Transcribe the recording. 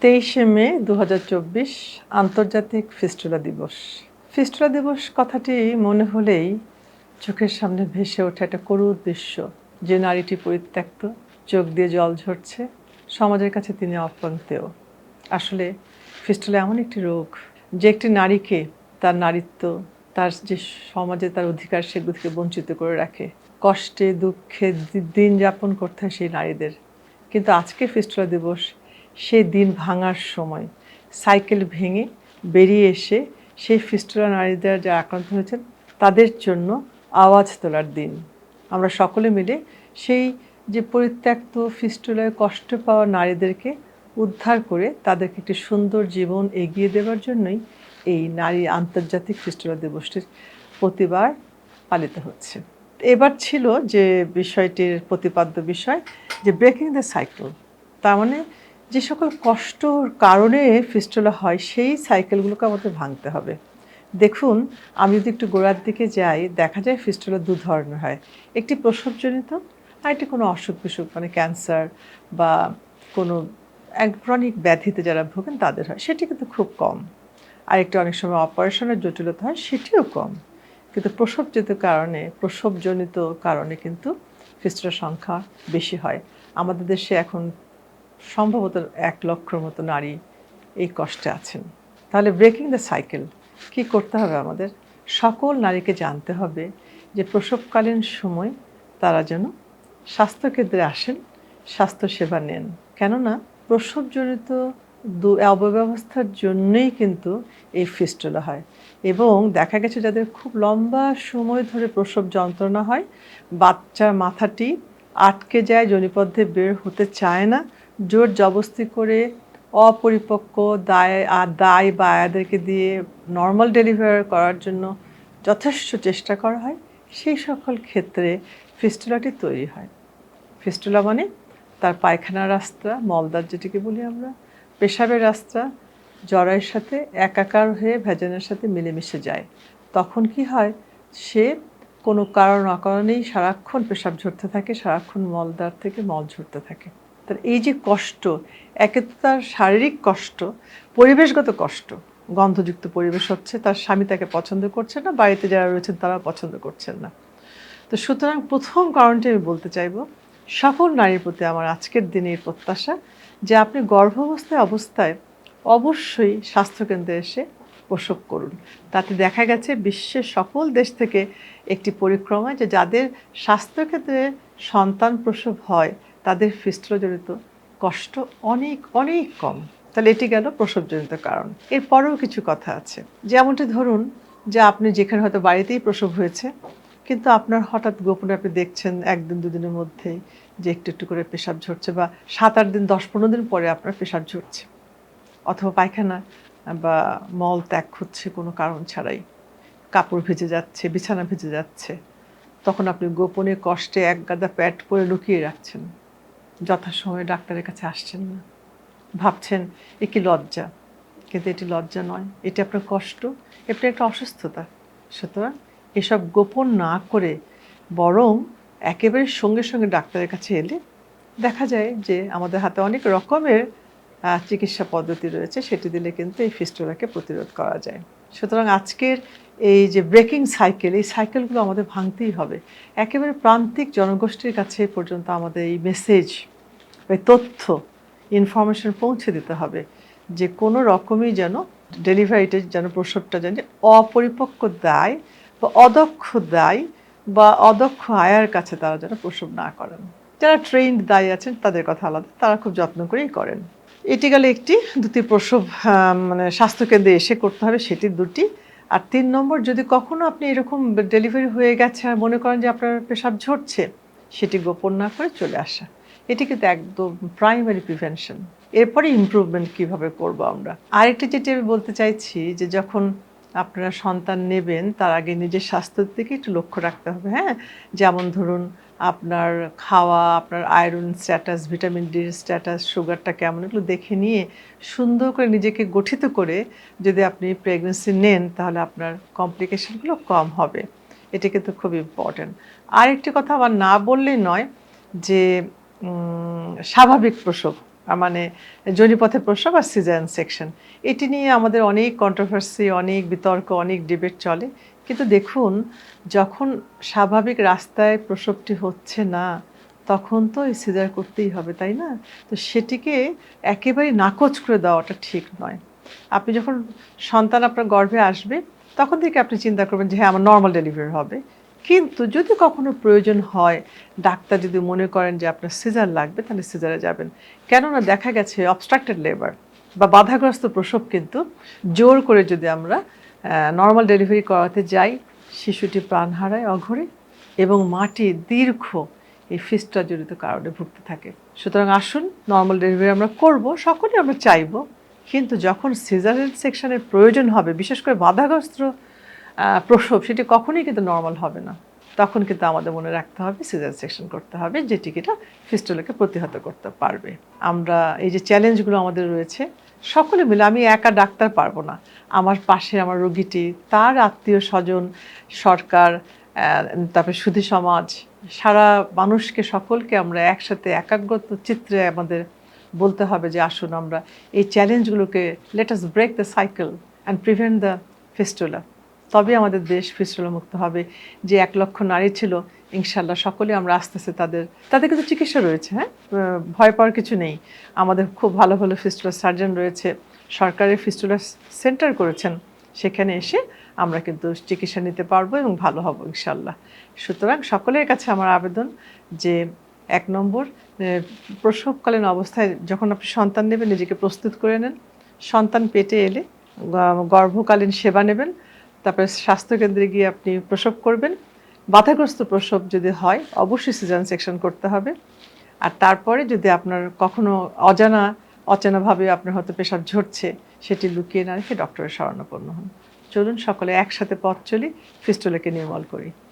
তেইশে মে দু হাজার চব্বিশ আন্তর্জাতিক ফিস্টুলা দিবস। ফিস্টুলা দিবস কথাটি মনে হলেই চোখের সামনে ভেসে ওঠে একটা করুণ দৃশ্য। যে নারীটি পরিত্যক্ত, চোখ দিয়ে জল ঝরছে, সমাজের কাছে তিনি অপ্রান্তেও আসলে ফিস্টুলা এমন একটি রোগ, যে একটি নারীকে তার নারীত্ব, তার যে সমাজে তার অধিকার সেগুলো থেকে বঞ্চিত করে রাখে। কষ্টে, দুঃখে দিন যাপন করতে হয় সেই নারীদের। কিন্তু আজকে ফিস্টুলা দিবস সেই দিন ভাঙার সময়। সাইকেল ভেঙে বেরিয়ে এসে সেই ফিস্টুলা নারীদের যারা আক্রান্ত হয়েছেন, তাদের জন্য আওয়াজ তোলার দিন। আমরা সকলে মিলে সেই যে পরিত্যক্ত ফিস্টুলায় কষ্ট পাওয়া নারীদেরকে উদ্ধার করে তাদেরকে একটি সুন্দর জীবন এগিয়ে দেওয়ার জন্যই এই নারী আন্তর্জাতিক ফিস্টুলা দিবসটির প্রতিবার পালিত হচ্ছে। এবার ছিল যে বিষয়টির প্রতিপাদ্য বিষয়, যে ব্রেকিং দ্য সাইকেল তার মানে যে সকল কষ্টর কারণে ফিস্টুলা হয়, সেই সাইকেলগুলোকে আমাদের ভাঙতে হবে। দেখুন, আমি যদি একটু গোড়ার দিকে যাই, দেখা যায় ফিস্টুলা দু ধরনের হয়। একটি প্রসবজনিত আর একটি কোনো অসুখ বিসুখ মানে ক্যান্সার বা কোনো এক ক্রনিক ব্যাধিতে যারা ভোগেন তাদের হয়, সেটি কিন্তু খুব কম। আরেকটি অনেক সময় অপারেশনের জটিলতা হয়, সেটিও কম। কিন্তু প্রসবজনিত কারণে প্রসবজনিত কারণে কিন্তু ফিস্টুলার সংখ্যা বেশি হয়। আমাদের দেশে এখন সম্ভবত এক লক্ষর মতো নারী এই কষ্টে আছেন। তাহলে ব্রেকিং দ্য সাইকেল কি করতে হবে আমাদের? সকল নারীকে জানতে হবে যে প্রসবকালীন সময় তারা যেন স্বাস্থ্যকেন্দ্রে আসেন, স্বাস্থ্যসেবা নেন। কেননা প্রসবজনিত দু অবব্যবস্থার জন্যই কিন্তু এই ফিস্টুলা হয়। এবং দেখা গেছে যাদের খুব লম্বা সময় ধরে প্রসব যন্ত্রণা হয়, বাচ্চার মাথাটি আটকে যায়, জনিপথে বের হতে চায় না জোর জবস্তি করে অপরিপক্ক দায় দায় বা আয়াদেরকে দিয়ে নর্মাল ডেলিভারি করার জন্য যথেষ্ট চেষ্টা করা হয়। সেই সকল ক্ষেত্রে ফিস্টুলাটি তৈরি হয়। ফিস্টুলা মানে তার পায়খানার রাস্তা মলদার যেটিকে বলি আমরা, পেশাবের রাস্তা, জরায়ের সাথে একাকার হয়ে ভেজানের সাথে মিলেমিশে যায়। তখন কি হয়? সে কোনো কারণ অকারণেই সারাক্ষণ পেশাব ঝরতে থাকে, সারাক্ষণ মলদার থেকে মল ঝরতে থাকে। তার এই যে কষ্ট, একে তো তার শারীরিক কষ্ট, পরিবেশগত কষ্ট, গন্ধযুক্ত পরিবেশ হচ্ছে, তার স্বামী তাকে পছন্দ করছে না, বাড়িতে যারা রয়েছেন তারা পছন্দ করছেন না। তো সুতরাং প্রথম কারণটি আমি বলতে চাইব, সফল নারীর প্রতি আমার আজকের দিনে এই প্রত্যাশা যে আপনি গর্ভাবস্থায় অবস্থায় অবশ্যই স্বাস্থ্যকেন্দ্রে এসে প্রসব করুন। তাতে দেখা গেছে বিশ্বের সকল দেশ থেকে একটি পরিক্রমা যে যাদের স্বাস্থ্যক্ষেত্রে সন্তান প্রসব হয় তাদের ফিস্টুলাজনিত কষ্ট অনেক অনেক কম। তাহলে এটি গেল প্রসবজনিত কারণ। এরপরেও কিছু কথা আছে। যেমনটি ধরুন যে আপনি যেখানে হয়তো বাড়িতেই প্রসব হয়েছে, কিন্তু আপনার হঠাৎ গোপনে আপনি দেখছেন একদিন, দুদিনের মধ্যেই যে একটু একটু করে পেশাব ঝরছে বা সাত, আট দিন, দশ, পনেরো দিন পরে আপনার পেশাব ঝরছে অথবা পায়খানা বা মল ত্যাগ হচ্ছে কোনো কারণ ছাড়াই। কাপড় ভেজে যাচ্ছে, বিছানা ভেজে যাচ্ছে। তখন আপনি গোপনে কষ্টে এক গাদা প্যাট পরে লুকিয়ে রাখছেন। যথাসময়ে ডাক্তারের কাছে আসছেন না। ভাবছেন, এ কি লজ্জা? কিন্তু এটি লজ্জা নয়। এটি আপনার কষ্ট, এটা একটা অসুস্থতা। সুতরাং এসব গোপন না করে বরং একেবারে সঙ্গে সঙ্গে ডাক্তারের কাছে এলে দেখা যায় যে আমাদের হাতে অনেক রকমের চিকিৎসা পদ্ধতি রয়েছে, সেটি দিলে কিন্তু এই ফিস্টুলাকে প্রতিরোধ করা যায়। সুতরাং আজকের এই যে ব্রেকিং সাইকেল, এই সাইকেলগুলো আমাদের ভাঙতেই হবে। একেবারে প্রান্তিক জনগোষ্ঠীর কাছে পর্যন্ত আমাদের এই মেসেজ এই তথ্য ইনফরমেশন পৌঁছে দিতে হবে যে কোনো রকমই যেন ডেলিভারিটা যেন প্রসবটা যেন অপরিপক্ক দায় বা অদক্ষ দায় বা অদক্ষ আয়ার কাছে তারা যেন প্রসব না করেন। যারা ট্রেন্ড দায়ী আছেন, তাদের কথা আলাদা, তারা খুব যত্ন করেই করেন। এটি গেলে একটি দুটি প্রসব মানে স্বাস্থ্যকেন্দ্রে এসে করতে হবে, সেটি দুটি। আর তিন নম্বর, যদি কখনো আপনি এরকম ডেলিভারি হয়ে গেছে আর মনে করেন যে আপনার পেশাব ঝরছে, সেটি গোপন না করে চলে আসা। এটি কিন্তু একদম প্রাইমারি প্রিভেনশন এরপরে ইমপ্রুভমেন্ট কীভাবে করব আমরা? আরেকটি যেটি আমি বলতে চাইছি, যে যখন আপনারা সন্তান নেবেন, তার আগে নিজের স্বাস্থ্যের দিকে একটু লক্ষ্য রাখতে হবে হ্যাঁ? যেমন ধরুন আপনার খাওয়া, আপনার iron status vitamin D status সুগারটা কেমন, এগুলো দেখে নিয়ে সুন্দর করে নিজেকে গঠিত করে যদি আপনি প্রেগনেন্সি নেন, তাহলে আপনার কমপ্লিকেশনগুলো কম হবে। এটা কিন্তু খুব ইম্পর্ট্যান্ট আরেকটি কথা আবার না বললেই নয় যে স্বাভাবিক প্রসব মানে জনিপথের প্রসব আর সিজান সেকশন এটি নিয়ে আমাদের অনেক কন্ট্রোভার্সি অনেক বিতর্ক, অনেক ডিবেট চলে। কিন্তু দেখুন, যখন স্বাভাবিক রাস্তায় প্রসবটি হচ্ছে না, তখন তো সিজার করতেই হবে, তাই না? তো সেটিকে একেবারে নাকচ করে দেওয়াটা ঠিক নয়। আপনি যখন সন্তান আপনার গর্ভে আসবে, তখন থেকে আপনি চিন্তা করবেন যে হ্যাঁ আমার নর্মাল ডেলিভারি হবে। কিন্তু যদি কখনো প্রয়োজন হয়, ডাক্তার যদি মনে করেন যে, আপনার সিজার লাগবে, তাহলে সিজারে যাবেন। কেননা দেখা গেছে অবস্ট্রাক্টেড লেবার বা বাধাগ্রস্ত প্রসব কিন্তু জোর করে যদি আমরা নর্মাল ডেলিভারি করাতে যাই, শিশুটি প্রাণ হারায় অঘরে এবং মাটি দীর্ঘ এই ফিস্টা জড়িত কারণে ভুগতে থাকে। সুতরাং আসুন নর্মাল ডেলিভারি আমরা করব, সকলে আমরা চাইব, কিন্তু যখন সিজারের সেকশনের প্রয়োজন হবে, বিশেষ করে বাধাগ্রস্ত প্রসব, সেটি কখনোই কিন্তু নর্মাল হবে না। তখন কিন্তু আমাদের মনে রাখতে হবে সিজার সেকশন করতে হবে, যেটি কিনা ফিস্টুলাকে প্রতিহত করতে পারবে। আমরা এই যে চ্যালেঞ্জগুলো আমাদের রয়েছে সকলে মিলে, আমি একা ডাক্তার পারব না। আমার পাশে আমার রোগীটি, তার আত্মীয় স্বজন, সরকার তারপরে সুধী সমাজ, সারা মানুষকে, সকলকে আমরা একসাথে একাগ্রত চিত্রে আমাদের বলতে হবে যে, আসুন আমরা এই চ্যালেঞ্জগুলোকে let us break the cycle and prevent the fistula তবে আমাদের দেশ ফিস্টুলা মুক্ত হবে। যে এক লক্ষ নারী ছিল ইনশাল্লাহ সকলে আমরা আস্তে আস্তে তাদের তাদের কিন্তু চিকিৎসা রয়েছে হ্যাঁ? ভয় পাওয়ার কিছু নেই। আমাদের খুব ভালো ভালো ফিস্টুলা সার্জন রয়েছে সরকারের ফিস্টুলা সেন্টার করেছেন। সেখানে এসে আমরা কিন্তু চিকিৎসা নিতে পারব এবং ভালো হব ইনশাল্লাহ। সুতরাং সকলের কাছে আমার আবেদন যে এক নম্বর প্রসবকালীন অবস্থায় যখন আপনি সন্তান নেবেন, নিজেকে প্রস্তুত করে নেন। সন্তান পেটে এলে গর্ভকালীন সেবা নেবেন। তারপরে স্বাস্থ্যকেন্দ্রে গিয়ে আপনি প্রসব করবেন। বাধাগ্রস্ত প্রসব যদি হয়, অবশ্যই সিজন সেকশন করতে হবে। আর তারপরে যদি আপনার কখনো অজানা, অচেনাভাবে আপনার হয়তো পেশাব ঝরছে, সেটি লুকিয়ে না রেখে ডক্টরের শরণাপন্ন হন। চলুন সকলে একসাথে পথ চলি ফিস্টুলাকে নির্মল করি।